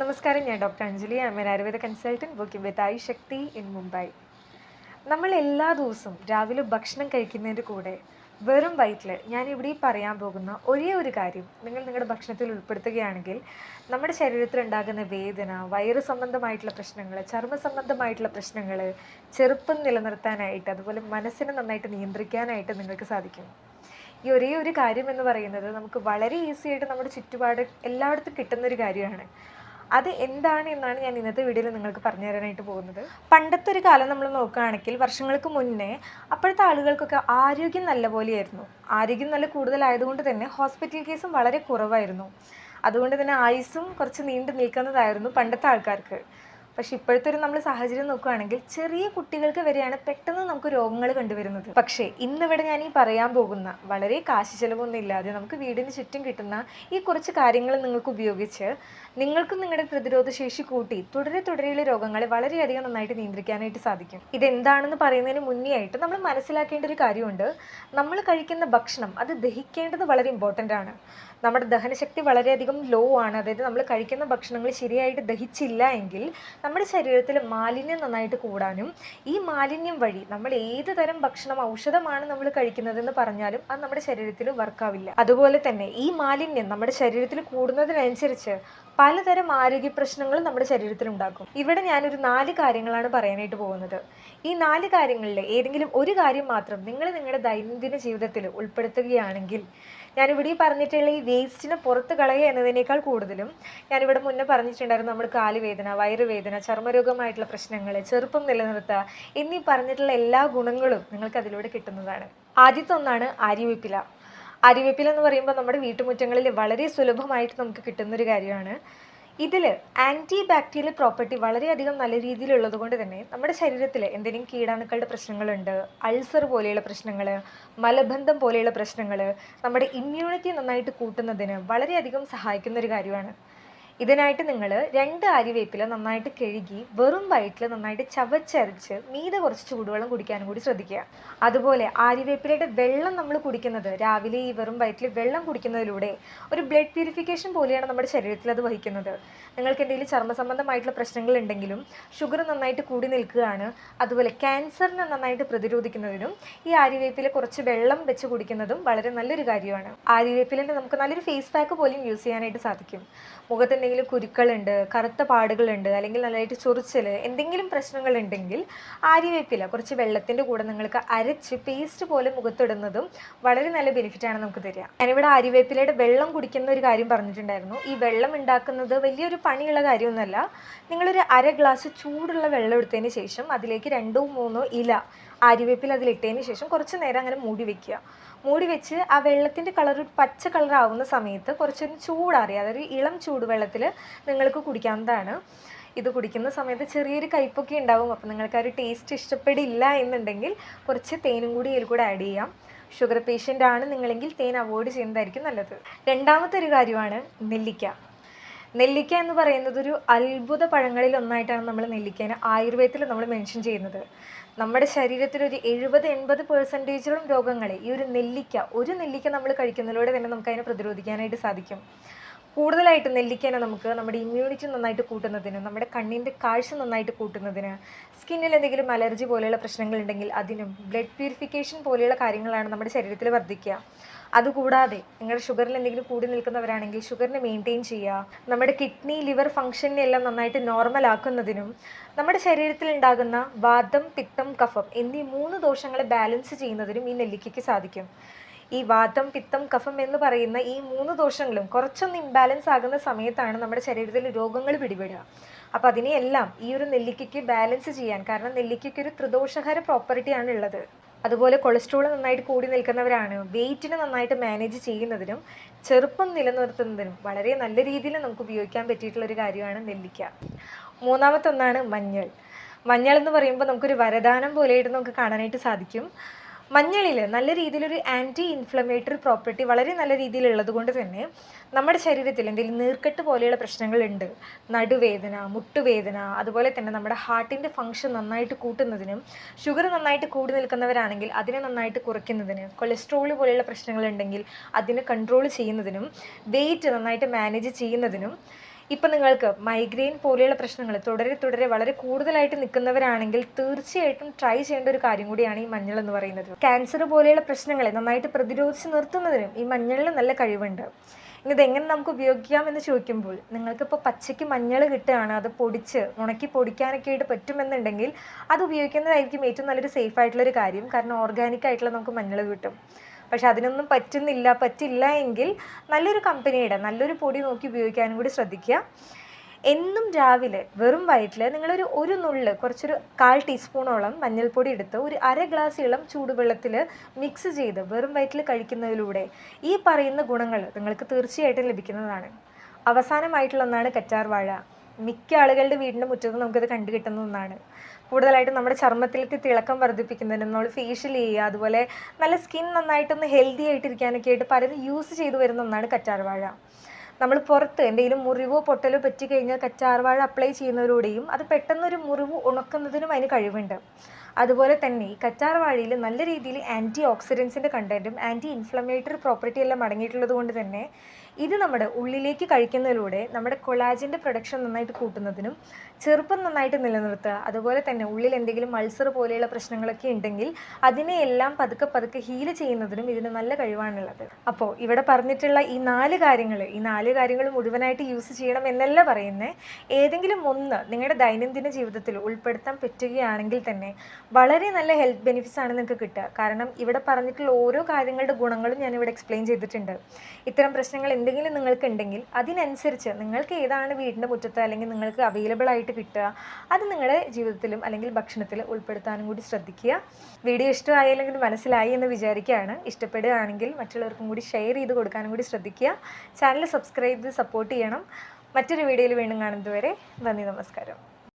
നമസ്കാരം ഞാൻ doctor Anjali I Ayurveda consultant working with I Shakti in Mumbai നമ്മൾ എല്ലാ ദിവസവും രാവിലെ ഭക്ഷണം കഴിക്കുന്നതിന്റെ കൂടെ വെറും വയറ്റിൽ ഞാൻ ഇവിടെ ഈ പറയാൻ പോകുന്ന ഒരേ ഒരു കാര്യം നിങ്ങൾ നിങ്ങളുടെ ഭക്ഷണത്തിൽ ഉൾപ്പെടുത്തുകയാണെങ്കിൽ നമ്മുടെ ശരീരത്തിൽ ഉണ്ടാകുന്ന വേദന വയറ് സംബന്ധമായിട്ടുള്ള പ്രശ്നങ്ങൾ ചർമ്മ സംബന്ധമായിട്ടുള്ള പ്രശ്നങ്ങൾ ചെറുപ്പം നിലനിർത്താനായിട്ട് അതുപോലെ മനസ്സിനെ നന്നായിട്ട് നിയന്ത്രിക്കാനായിട്ട് നിങ്ങൾക്ക് സാധിക്കും. ഈ ഒരേ ഒരു കാര്യം എന്ന് പറയുന്നത് നമുക്ക് വളരെ ഈസി ആയിട്ട് നമ്മുടെ ചുറ്റുപാട് എല്ലായിടത്തും കിട്ടുന്ന ഒരു കാര്യമാണ്. അത് എന്താണ് എന്നാണ് ഞാൻ ഇന്നത്തെ വീഡിയോയിൽ നിങ്ങൾക്ക് പറഞ്ഞു തരാനായിട്ട് പോകുന്നത്. പണ്ടത്തെ ഒരു കാലം നമ്മൾ നോക്കുകയാണെങ്കിൽ വർഷങ്ങൾക്ക് മുന്നേ അപ്പോഴത്തെ ആളുകൾക്കൊക്കെ ആരോഗ്യം നല്ല പോലെയായിരുന്നു. ആരോഗ്യം നല്ല കൂടുതലായതുകൊണ്ട് തന്നെ ഹോസ്പിറ്റൽ കേസും വളരെ കുറവായിരുന്നു. അതുകൊണ്ട് തന്നെ ആയുസ്സും കുറച്ച് നീണ്ടു നിൽക്കുന്നതായിരുന്നു പണ്ടത്തെ ആൾക്കാർക്ക്. പക്ഷെ ഇപ്പോഴത്തെ ഒരു നമ്മൾ സാഹചര്യം നോക്കുകയാണെങ്കിൽ ചെറിയ കുട്ടികൾക്ക് വരെയാണ് പെട്ടെന്ന് നമുക്ക് രോഗങ്ങൾ കണ്ടുവരുന്നത്. പക്ഷേ ഇന്നിവിടെ ഞാൻ ഈ പറയാൻ പോകുന്ന വളരെ കാശ് ചെലവൊന്നും ഇല്ലാതെ നമുക്ക് വീടിന് ചുറ്റും കിട്ടുന്ന ഈ കുറച്ച് കാര്യങ്ങൾ നിങ്ങൾക്ക് ഉപയോഗിച്ച് നിങ്ങൾക്കും നിങ്ങളുടെ പ്രതിരോധ ശേഷി കൂട്ടി തുടരെ തുടരെയുള്ള രോഗങ്ങളെ വളരെയധികം നന്നായിട്ട് നിയന്ത്രിക്കാനായിട്ട് സാധിക്കും. ഇതെന്താണെന്ന് പറയുന്നതിന് മുന്നേ ആയിട്ട് നമ്മൾ മനസ്സിലാക്കേണ്ട ഒരു കാര്യമുണ്ട്. നമ്മൾ കഴിക്കുന്ന ഭക്ഷണം അത് ദഹിക്കേണ്ടത് വളരെ ഇമ്പോർട്ടന്റ് ആണ്. നമ്മുടെ ദഹനശക്തി വളരെയധികം ലോ ആണ്. അതായത് നമ്മൾ കഴിക്കുന്ന ഭക്ഷണങ്ങൾ ശരിയായിട്ട് ദഹിച്ചില്ല എങ്കിൽ നമ്മുടെ ശരീരത്തിൽ മാലിന്യം നന്നായിട്ട് കൂടാനും ഈ മാലിന്യം വഴി നമ്മൾ ഏത് തരം ഭക്ഷണം ഔഷധമാണ് നമ്മൾ കഴിക്കുന്നതെന്ന് പറഞ്ഞാലും അത് നമ്മുടെ ശരീരത്തിൽ വർക്കാവില്ല അതുപോലെ തന്നെ ഈ മാലിന്യം നമ്മുടെ ശരീരത്തിൽ കൂടുന്നതിനനുസരിച്ച് പലതരം ആരോഗ്യ പ്രശ്നങ്ങളും നമ്മുടെ ശരീരത്തിൽ ഉണ്ടാക്കും ഇവിടെ ഞാനൊരു നാല് കാര്യങ്ങളാണ് പറയാനായിട്ട് പോകുന്നത്. ഈ നാല് കാര്യങ്ങളിൽ ഏതെങ്കിലും ഒരു കാര്യം മാത്രം നിങ്ങൾ നിങ്ങളുടെ ദൈനംദിന ജീവിതത്തിൽ ഉൾപ്പെടുത്തുകയാണെങ്കിൽ ഞാനിവിടെ പറഞ്ഞിട്ടുള്ള ഈ വേസ്റ്റിനെ പുറത്ത് കളയുക എന്നതിനേക്കാൾ കൂടുതലും ഞാനിവിടെ മുന്നേ പറഞ്ഞിട്ടുണ്ടായിരുന്നു നമ്മൾ കാലുവേദന വയറുവേദന ചർമ്മരോഗമായിട്ടുള്ള പ്രശ്നങ്ങൾ ചെറുപ്പം നിലനിർത്തുക എന്നീ പറഞ്ഞിട്ടുള്ള എല്ലാ ഗുണങ്ങളും നിങ്ങൾക്ക് അതിലൂടെ കിട്ടുന്നതാണ്. ആദ്യത്തെ ഒന്നാണ് ആര്യവേപ്പില ആര്യവേപ്പില എന്ന് പറയുമ്പോൾ നമ്മുടെ വീട്ടുമുറ്റങ്ങളിൽ വളരെ സുലഭമായിട്ട് നമുക്ക് കിട്ടുന്ന ഒരു കാര്യമാണ്. ഇതിൽ ആന്റി ബാക്ടീരിയൽ പ്രോപ്പർട്ടി വളരെയധികം നല്ല രീതിയിലുള്ളത് കൊണ്ട് തന്നെ നമ്മുടെ ശരീരത്തിൽ എന്തെങ്കിലും കീടാണുക്കളുടെ പ്രശ്നങ്ങളുണ്ട് അൾസർ പോലെയുള്ള പ്രശ്നങ്ങൾ മലബന്ധം പോലെയുള്ള പ്രശ്നങ്ങൾ നമ്മുടെ ഇമ്മ്യൂണിറ്റി നന്നായിട്ട് കൂട്ടുന്നതിന് വളരെയധികം സഹായിക്കുന്ന ഒരു കാര്യമാണ്. ഇതിനായിട്ട് നിങ്ങൾ രണ്ട് അരിവേപ്പില നന്നായിട്ട് കഴുകി വെറും വയറ്റിൽ നന്നായിട്ട് ചവച്ചരച്ച് മീതെ കുറച്ച് ചൂടുവെള്ളം കുടിക്കാനും കൂടി ശ്രദ്ധിക്കുക. അതുപോലെ ആര്യവേപ്പിലയുടെ വെള്ളം നമ്മൾ കുടിക്കുന്നത് രാവിലെ ഈ വെറും വയറ്റിൽ വെള്ളം കുടിക്കുന്നതിലൂടെ ഒരു ബ്ലഡ് പ്യൂരിഫിക്കേഷൻ പോലെയാണ് നമ്മുടെ ശരീരത്തിൽ അത് വഹിക്കുന്നത്. നിങ്ങൾക്ക് എന്തെങ്കിലും ചർമ്മ സംബന്ധമായിട്ടുള്ള പ്രശ്നങ്ങൾ ഉണ്ടെങ്കിലും ഷുഗർ നന്നായിട്ട് കൂടി നിൽക്കുകയാണ് അതുപോലെ ക്യാൻസറിനെ നന്നായിട്ട് പ്രതിരോധിക്കുന്നതിനും ഈ ആര്യവേപ്പില കുറച്ച് വെള്ളം വെച്ച് കുടിക്കുന്നതും വളരെ നല്ലൊരു കാര്യമാണ്. ആര്യവേപ്പിലിന്റെ നമുക്ക് നല്ലൊരു ഫേസ് പാക്ക് പോലും യൂസ് ചെയ്യാനായിട്ട് സാധിക്കും. മുഖത്ത് എന്തെങ്കിലും കുരുക്കളുണ്ട് കറുത്ത പാടുകളുണ്ട് അല്ലെങ്കിൽ നല്ലതായിട്ട് ചൊറിച്ചൽ എന്തെങ്കിലും പ്രശ്നങ്ങൾ ഉണ്ടെങ്കിൽ ആര്യവേപ്പില കുറച്ച് വെള്ളത്തിന്റെ കൂടെ നിങ്ങൾക്ക് അരച്ച് പേസ്റ്റ് പോലെ മുഖത്തിടുന്നതും വളരെ നല്ല ബെനിഫിറ്റാണ് നമുക്ക് തരിക. ഞാനിവിടെ ആര്യവേപ്പിലയുടെ വെള്ളം കുടിക്കുന്ന ഒരു കാര്യം പറഞ്ഞിട്ടുണ്ടായിരുന്നു. ഈ വെള്ളം ഉണ്ടാക്കുന്നത് വലിയൊരു പണിയുള്ള കാര്യമൊന്നുമല്ല. നിങ്ങളൊരു അര ഗ്ലാസ് ചൂടുള്ള വെള്ളം എടുത്തതിന് ശേഷം അതിലേക്ക് രണ്ടോ മൂന്നോ ഇല ആര്യവേപ്പിൽ അതിലിട്ടതിന് ശേഷം കുറച്ച് നേരം അങ്ങനെ മൂടി വെക്കുക. മൂടി വെച്ച് ആ വെള്ളത്തിന്റെ കളർ പച്ച കളർ ആവുന്ന സമയത്ത് കുറച്ചൊരു ചൂടാറിയ അതൊരു ഇളം ചൂടുവെള്ളത്തിൽ നിങ്ങൾക്ക് കുടിക്കാവുന്നതാണ്. ഇത് കുടിക്കുന്ന സമയത്ത് ചെറിയൊരു കയ്പൊക്കെ ഉണ്ടാവും. അപ്പോൾ നിങ്ങൾക്ക് ആ ഒരു ടേസ്റ്റ് ഇഷ്ടപ്പെടില്ല എന്നുണ്ടെങ്കിൽ കുറച്ച് തേനും കൂടി ഇതിൽ കൂടെ ആഡ് ചെയ്യാം. ഷുഗർ പേഷ്യന്റ് ആണ് നിങ്ങളെങ്കിൽ തേൻ അവോയ്ഡ് ചെയ്യുന്നതായിരിക്കും നല്ലത്. രണ്ടാമത്തെ ഒരു കാര്യമാണ് നെല്ലിക്ക. നെല്ലിക്ക എന്ന് പറയുന്നത് ഒരു അത്ഭുത പഴങ്ങളിൽ ഒന്നായിട്ടാണ് നമ്മൾ നെല്ലിക്കേനെ ആയുർവേദത്തിൽ നമ്മൾ മെൻഷൻ ചെയ്യുന്നത്. നമ്മുടെ ശരീരത്തിൽ ഒരു എഴുപത് എൺപത് പെർസെന്റേജോളം രോഗങ്ങളെ ഈ ഒരു നെല്ലിക്ക ഒരു നെല്ലിക്ക നമ്മൾ കഴിക്കുന്നതിലൂടെ തന്നെ നമുക്ക് അതിനെ പ്രതിരോധിക്കാനായിട്ട് സാധിക്കും. കൂടുതലായിട്ട് നെല്ലിക്കേനെ നമുക്ക് നമ്മുടെ ഇമ്മ്യൂണിറ്റി നന്നായിട്ട് കൂട്ടുന്നതിന് നമ്മുടെ കണ്ണിന്റെ കാഴ്ച നന്നായിട്ട് കൂട്ടുന്നതിന് സ്കിന്നിൽ എന്തെങ്കിലും അലർജി പോലെയുള്ള പ്രശ്നങ്ങളുണ്ടെങ്കിൽ അതിനും ബ്ലഡ് പ്യൂരിഫിക്കേഷൻ പോലെയുള്ള കാര്യങ്ങളാണ് നമ്മുടെ ശരീരത്തിൽ വർദ്ധിക്കുക. അതുകൂടാതെ നിങ്ങളുടെ ഷുഗറിൽ എന്തെങ്കിലും കൂടി നിൽക്കുന്നവരാണെങ്കിൽ ഷുഗറിനെ മെയിന്റെയിൻ ചെയ്യുക. നമ്മുടെ കിഡ്നി ലിവർ ഫംഗ്ഷനെല്ലാം നന്നായിട്ട് നോർമൽ ആക്കുന്നതിനും നമ്മുടെ ശരീരത്തിൽ ഉണ്ടാകുന്ന വാദം പിത്തം കഫം എന്നീ മൂന്ന് ദോഷങ്ങളെ ബാലൻസ് ചെയ്യുന്നതിനും ഈ നെല്ലിക്കയ്ക്ക് സാധിക്കും. ഈ വാതം പിത്തം കഫം എന്ന് പറയുന്ന ഈ മൂന്ന് ദോഷങ്ങളും കുറച്ചൊന്ന് ഇംബാലൻസ് ആകുന്ന സമയത്താണ് നമ്മുടെ ശരീരത്തിൽ രോഗങ്ങൾ പിടിപെടുക. അപ്പം അതിനെയെല്ലാം ഈ ഒരു നെല്ലിക്കയ്ക്ക് ബാലൻസ് ചെയ്യാൻ കാരണം നെല്ലിക്കയ്ക്ക് ഒരു ത്രിദോഷകര പ്രോപ്പർട്ടിയാണ് ഉള്ളത്. അതുപോലെ കൊളസ്ട്രോൾ നന്നായിട്ട് കൂടി നിൽക്കുന്നവരാണ്. വെയിറ്റിനെ നന്നായിട്ട് മാനേജ് ചെയ്യുന്നതിനും ചെറുപ്പം നിലനിർത്തുന്നതിനും വളരെ നല്ല രീതിയിൽ നമുക്ക് ഉപയോഗിക്കാൻ പറ്റിയിട്ടുള്ള ഒരു കാര്യമാണ് നെല്ലിക്ക. മൂന്നാമത്തൊന്നാണ് മഞ്ഞൾ. മഞ്ഞൾ എന്ന് പറയുമ്പോൾ നമുക്കൊരു വരദാനം പോലെയായിട്ട് നമുക്ക് കാണാനായിട്ട് സാധിക്കും. മഞ്ഞളിൽ നല്ല രീതിയിലൊരു ആന്റി ഇൻഫ്ലമേറ്ററി പ്രോപ്പർട്ടി വളരെ നല്ല രീതിയിലുള്ളത് കൊണ്ട് തന്നെ നമ്മുടെ ശരീരത്തിൽ എന്തെങ്കിലും നീർക്കെട്ട് പോലെയുള്ള പ്രശ്നങ്ങളുണ്ട്. നടുവേദന മുട്ടുവേദന അതുപോലെ തന്നെ നമ്മുടെ ഹാർട്ടിന്റെ ഫങ്ഷൻ നന്നായിട്ട് കൂട്ടുന്നതിനും ഷുഗർ നന്നായിട്ട് കൂടി നിൽക്കുന്നവരാണെങ്കിൽ അതിനെ നന്നായിട്ട് കുറയ്ക്കുന്നതിന് കൊളസ്ട്രോൾ പോലെയുള്ള പ്രശ്നങ്ങളുണ്ടെങ്കിൽ അതിനെ കൺട്രോൾ ചെയ്യുന്നതിനും വെയിറ്റ് നന്നായിട്ട് മാനേജ് ചെയ്യുന്നതിനും ഇപ്പം നിങ്ങൾക്ക് മൈഗ്രെയിൻ പോലെയുള്ള പ്രശ്നങ്ങൾ തുടരെ തുടരെ വളരെ കൂടുതലായിട്ട് നിൽക്കുന്നവരാണെങ്കിൽ തീർച്ചയായിട്ടും ട്രൈ ചെയ്യേണ്ട ഒരു കാര്യം കൂടിയാണ് ഈ മഞ്ഞൾ എന്ന് പറയുന്നത്. ക്യാൻസർ പോലെയുള്ള പ്രശ്നങ്ങളെ നന്നായിട്ട് പ്രതിരോധിച്ച് നിർത്തുന്നതിനും ഈ മഞ്ഞളിന് നല്ല കഴിവുണ്ട്. ഇനി ഇതെങ്ങനെ നമുക്ക് ഉപയോഗിക്കാം എന്ന് ചോദിക്കുമ്പോൾ നിങ്ങൾക്കിപ്പോൾ പച്ചയ്ക്ക് മഞ്ഞൾ കിട്ടുകയാണ് അത് പൊടിച്ച് ഉണക്കി പൊടിക്കാനൊക്കെ ആയിട്ട് പറ്റുമെന്നുണ്ടെങ്കിൽ അത് ഉപയോഗിക്കുന്നതായിരിക്കും ഏറ്റവും നല്ലൊരു സേഫ് ആയിട്ടുള്ളൊരു കാര്യം. കാരണം ഓർഗാനിക് ആയിട്ടുള്ള നമുക്ക് മഞ്ഞൾ കിട്ടും. പക്ഷെ അതിനൊന്നും പറ്റുന്നില്ല പറ്റില്ല എങ്കിൽ നല്ലൊരു കമ്പനിയുടെ നല്ലൊരു പൊടി നോക്കി ഉപയോഗിക്കാനും കൂടി ശ്രദ്ധിക്കുക. എന്നും രാവിലെ വെറും വയറ്റിൽ നിങ്ങളൊരു ഒരു നുള്ള് കുറച്ചൊരു കാൽ ടീസ്പൂണോളം മഞ്ഞൾപ്പൊടി എടുത്ത് ഒരു അര ഗ്ലാസ് ഇളം ചൂടുവെള്ളത്തിൽ മിക്സ് ചെയ്ത് വെറും വയറ്റിൽ കഴിക്കുന്നതിലൂടെ ഈ പറയുന്ന ഗുണങ്ങൾ നിങ്ങൾക്ക് തീർച്ചയായിട്ടും ലഭിക്കുന്നതാണ്. അവസാനമായിട്ടുള്ള ഒന്നാണ് കറ്റാർ വാഴ മിക്ക ആളുകളുടെ വീടിന്റെ മുറ്റത്ത് നമുക്കത് കണ്ടു കിട്ടുന്ന ഒന്നാണ്. കൂടുതലായിട്ട് നമ്മുടെ ചർമ്മത്തിലേക്ക് തിളക്കം വർദ്ധിപ്പിക്കുന്നതിനും നമ്മൾ ഫേഷ്യൽ ചെയ്യുക അതുപോലെ നല്ല സ്കിൻ നന്നായിട്ടൊന്ന് ഹെൽത്തി ആയിട്ടിരിക്കാനൊക്കെ ആയിട്ട് പലരും യൂസ് ചെയ്തു വരുന്ന ഒന്നാണ് കറ്റാർവാഴ. നമ്മൾ പുറത്ത് എന്തെങ്കിലും മുറിവോ പൊട്ടലോ പറ്റി കഴിഞ്ഞാൽ കച്ചാർവാഴ അപ്ലൈ ചെയ്യുന്നതിലൂടെയും അത് പെട്ടെന്നൊരു മുറിവ് ഉണക്കുന്നതിനും അതിന് കഴിവുണ്ട്. അതുപോലെ തന്നെ ഈ കറ്റാർ വാഴയിൽ നല്ല രീതിയിൽ ആന്റി ഓക്സിഡൻസിന്റെ കണ്ടന്റും ആന്റി ഇൻഫ്ലമേറ്ററി പ്രോപ്പർട്ടി എല്ലാം അടങ്ങിയിട്ടുള്ളത് കൊണ്ട് തന്നെ ഇത് നമ്മുടെ ഉള്ളിലേക്ക് കഴിക്കുന്നതിലൂടെ നമ്മുടെ കൊളാജിന്റെ പ്രൊഡക്ഷൻ നന്നായിട്ട് കൂട്ടുന്നതിനും ചെറുപ്പം നന്നായിട്ട് നിലനിർത്തുക. അതുപോലെ തന്നെ ഉള്ളിൽ എന്തെങ്കിലും മത്സർ പോലെയുള്ള പ്രശ്നങ്ങളൊക്കെ ഉണ്ടെങ്കിൽ അതിനെയെല്ലാം പതുക്കെ പതുക്കെ ഹീൽ ചെയ്യുന്നതിനും ഇതിന് നല്ല കഴിവാണുള്ളത്. അപ്പോൾ ഇവിടെ പറഞ്ഞിട്ടുള്ള ഈ നാല് കാര്യങ്ങൾ ഈ നാല് കാര്യങ്ങൾ മുഴുവനായിട്ട് യൂസ് ചെയ്യണം എന്നല്ല പറയുന്നത് ഏതെങ്കിലും ഒന്ന് നിങ്ങളുടെ ദൈനംദിന ജീവിതത്തിൽ ഉൾപ്പെടുത്താൻ പറ്റുകയാണെങ്കിൽ തന്നെ വളരെ നല്ല ഹെൽത്ത് ബെനിഫിറ്റ്സ് ആണ് നിങ്ങൾക്ക് കിട്ടുക. കാരണം ഇവിടെ പറഞ്ഞിട്ടുള്ള ഓരോ കാര്യങ്ങളുടെ ഗുണങ്ങളും ഞാൻ ഇവിടെ എക്സ്പ്ലെയിൻ ചെയ്തിട്ടുണ്ട്. ഇത്തരം പ്രശ്നങ്ങൾ എന്തെങ്കിലും നിങ്ങൾക്ക് ഉണ്ടെങ്കിൽ അതിനനുസരിച്ച് നിങ്ങൾക്ക് ഏതാണ് വീടിന്റെ മുറ്റത്ത് അല്ലെങ്കിൽ നിങ്ങൾക്ക് അവൈലബിൾ ആയിട്ട് കിട്ടുക അത് നിങ്ങളുടെ ജീവിതത്തിലും അല്ലെങ്കിൽ ഭക്ഷണത്തിൽ ഉൾപ്പെടുത്താനും കൂടി ശ്രദ്ധിക്കുക. വീഡിയോ ഇഷ്ടമായി അല്ലെങ്കിൽ മനസ്സിലായി എന്ന് വിചാരിക്കുകയാണ്. ഇഷ്ടപ്പെടുകയാണെങ്കിൽ മറ്റുള്ളവർക്കും കൂടി ഷെയർ ചെയ്ത് കൊടുക്കാനും കൂടി ശ്രദ്ധിക്കുക. ചാനൽ സബ്സ്ക്രൈബ് ചെയ്ത് സപ്പോർട്ട് ചെയ്യണം. മറ്റൊരു വീഡിയോയിൽ വീണ്ടും കാണുന്നതുവരെ നന്ദി നമസ്കാരം.